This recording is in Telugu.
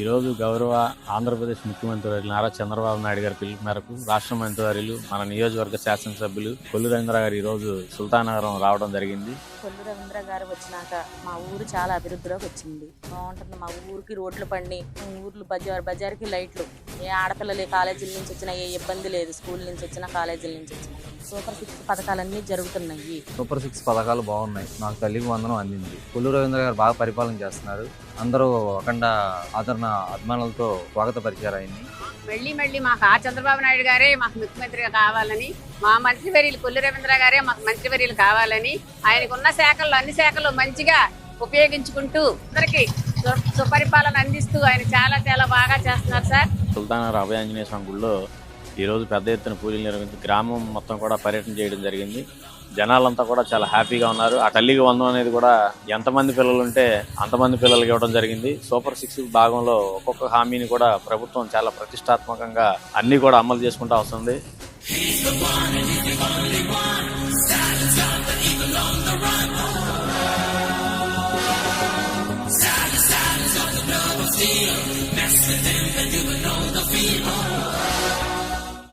ఈరోజు గౌరవ ఆంధ్రప్రదేశ్ ముఖ్యమంత్రి నారా చంద్రబాబు నాయుడు గారి పిలుపు మేరకు రాష్ట్ర మంత్రివర్యులు మన నియోజకవర్గ శాసనసభ్యులు కొల్లు రవీంద్ర గారు ఈరోజు సుల్తానగరం రావడం జరిగింది. కొల్లు రవీంద్ర గారు వచ్చినాక మా ఊరు చాలా అభివృద్ధిలోకి వచ్చింది. బాగుంటుంది. మా ఊరికి రోడ్లు పండి ఊర్లు బజార్ బజార్కి లైట్లు ఏ ఆడపిల్లలు కాలేజీల నుంచి వచ్చినా ఏ ఇబ్బంది లేదు. స్కూల్ నుంచి వచ్చినా కాలేజీల నుంచి వచ్చినా. సూపర్ సిక్స్ పథకాలన్నీ జరుగుతున్నాయి. సూపర్ సిక్స్ పథకాలు బాగున్నాయి. నాకు తల్లికి వందనం అందింది. కొల్లు రవీంద్ర గారు బాగా పరిపాలన చేస్తున్నారు. అందరూ అఖండ ఆదరణ అభిమానులతో స్వాగతపరిచారు ఆయన్ని మళ్ళీ మళ్ళీ మాకు ఆ చంద్రబాబు నాయుడు గారే మాకు ముఖ్యమంత్రిగా కావాలని మా మంత్రివర్యులు కొల్లు రవీంద్ర గారే మాకు మంత్రివర్యులు కావాలని ఆయనకు ఉన్న శాఖల్లో అన్ని శాఖలు మంచిగా ఉపయోగించుకుంటూ అందరికి సుపరిపాలన అందిస్తూ ఆయన సుల్తానా సుల్తానగర్ అభయాంజనేయ స్వామి గుడిలో ఈరోజు పెద్ద ఎత్తున పూజలు నిర్వహించి గ్రామం మొత్తం కూడా పర్యటన చేయడం జరిగింది. జనాలంతా కూడా చాలా హ్యాపీగా ఉన్నారు. ఆ తల్లికి వందం అనేది కూడా ఎంతమంది పిల్లలు ఉంటే అంతమంది పిల్లలకి ఇవ్వడం జరిగింది. సూపర్ సిక్స్ భాగంలో ఒక్కొక్క హామీని కూడా ప్రభుత్వం చాలా ప్రతిష్టాత్మకంగా అన్ని కూడా అమలు చేసుకుంటూ వస్తుంది.